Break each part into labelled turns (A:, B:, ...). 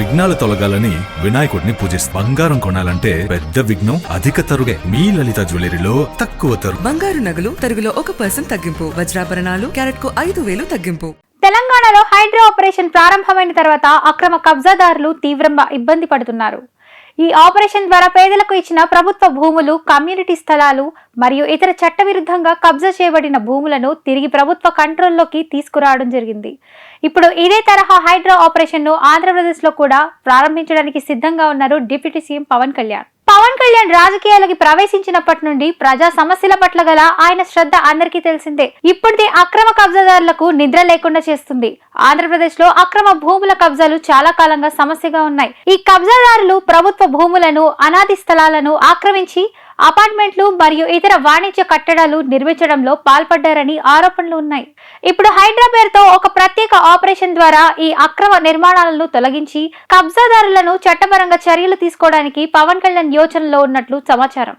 A: విఘ్నాలు తొలగాలని వినాయకుడిని పూజిస్తారు బంగారం కొనాలంటే పెద్ద విఘ్నం అధిక తరుగే. మీ లలిత జ్యువెలరీలో తక్కువ తరుగు.
B: బంగారు నగలు తరుగులో ఒక పర్సెంట్ తగ్గింపు. వజ్రాభరణాలు క్యారెట్కు ఐదు వేలు తగ్గింపు.
C: తెలంగాణలో హైడ్రో ఆపరేషన్ ప్రారంభమైన తర్వాత అక్రమ కబ్జాదారులు తీవ్రంగా ఇబ్బంది పడుతున్నారు. ఈ ఆపరేషన్ ద్వారా పేదలకు ఇచ్చిన ప్రభుత్వ భూములు కమ్యూనిటీ స్థలాలు మరియు ఇతర చట్టవిరుద్ధంగా కబ్జా చేయబడిన భూములను తిరిగి ప్రభుత్వ కంట్రోల్లోకి తీసుకురావడం జరిగింది. ఇప్పుడు ఇదే తరహా హైడ్రో ఆపరేషన్ను ఆంధ్రప్రదేశ్లో కూడా ప్రారంభించడానికి సిద్ధంగా ఉన్నారు డిప్యూటీ సీఎం పవన్ కళ్యాణ్. పవన్ కళ్యాణ్ రాజకీయాలకి ప్రవేశించినప్పటి నుండి ప్రజా సమస్యల పట్ల గల ఆయన శ్రద్ధ అందరికీ తెలిసిందే. ఇప్పటిదే అక్రమ కబ్జాదారులకు నిద్ర లేకుండా చేస్తుంది. ఆంధ్రప్రదేశ్లో అక్రమ భూముల కబ్జాలు చాలా కాలంగా సమస్యగా ఉన్నాయి. ఈ కబ్జాదారులు ప్రభుత్వ భూములను అనాది స్థలాలను ఆక్రమించి అపార్ట్మెంట్లు మరియు ఇతర వాణిజ్య కట్టడాలు నిర్మించడంలో పాల్పడ్డారని ఆరోపణలు ఉన్నాయి. ఇప్పుడు హైడ్రాబేర్తో ఒక ప్రత్యేక ఆపరేషన్ ద్వారా ఈ అక్రమ నిర్మాణాలను తొలగించి కబ్జాదారులను చట్టపరంగా చర్యలు తీసుకోవడానికి పవన్ కళ్యాణ్ యోచనలో ఉన్నట్లు సమాచారం.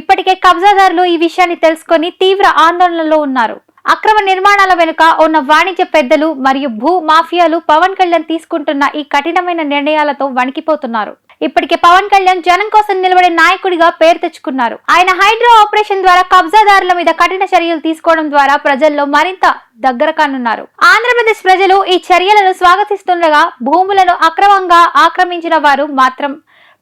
C: ఇప్పటికే కబ్జాదారులు ఈ విషయాన్ని తెలుసుకొని తీవ్ర ఆందోళనలో ఉన్నారు. అక్రమ నిర్మాణాల వెనుక ఉన్న వాణిజ్య పెద్దలు మరియు భూ మాఫియాలు పవన్ కళ్యాణ్ తీసుకుంటున్న ఈ కఠినమైన నిర్ణయాలతో వణికిపోతున్నారు. ఇప్పటికే పవన్ కళ్యాణ్ జనం కోసం నిలబడే నాయకుడిగా పేరు తెచ్చుకున్నారు. ఆయన హైడ్రో ఆపరేషన్ ద్వారా కబ్జాదారుల మీద కఠిన చర్యలు తీసుకోవడం ద్వారా ప్రజల్లో మరింత దగ్గర కానున్నారు. ఆంధ్రప్రదేశ్ ప్రజలు ఈ చర్యలను స్వాగతిస్తుండగా భూములను అక్రమంగా ఆక్రమించిన వారు మాత్రం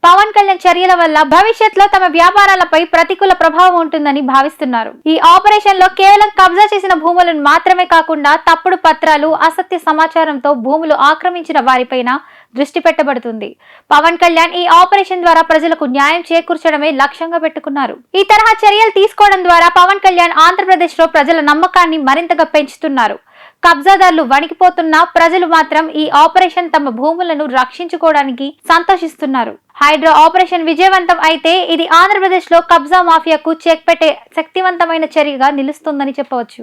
C: పవన్ కళ్యాణ్ చర్యల వల్ల భవిష్యత్తులో తమ వ్యాపారాలపై ప్రతికూల ప్రభావం ఉంటుందని భావిస్తున్నారు. ఈ ఆపరేషన్లో కేవలం కబ్జా చేసిన భూములను మాత్రమే కాకుండా తప్పుడు పత్రాలు అసత్య సమాచారంతో భూములు ఆక్రమించిన వారిపైన దృష్టి పెట్టబడుతుంది. పవన్ కళ్యాణ్ ఈ ఆపరేషన్ ద్వారా ప్రజలకు న్యాయం చేకూర్చడమే లక్ష్యంగా పెట్టుకున్నారు. ఈ తరహా చర్యలు తీసుకోవడం ద్వారా పవన్ కళ్యాణ్ ఆంధ్రప్రదేశ్లో ప్రజల నమ్మకాన్ని మరింతగా పెంచుతున్నారు. కబ్జాదారులు వణికిపోతున్నా ప్రజలు మాత్రం ఈ ఆపరేషన్ తమ భూములను రక్షించుకోవడానికి సంతోషిస్తున్నారు. హైడ్రో ఆపరేషన్ విజయవంతం అయితే ఇది ఆంధ్రప్రదేశ్లో కబ్జా మాఫియాకు చెక్ పెట్టే శక్తివంతమైన చర్యగా నిలుస్తుందని చెప్పవచ్చు.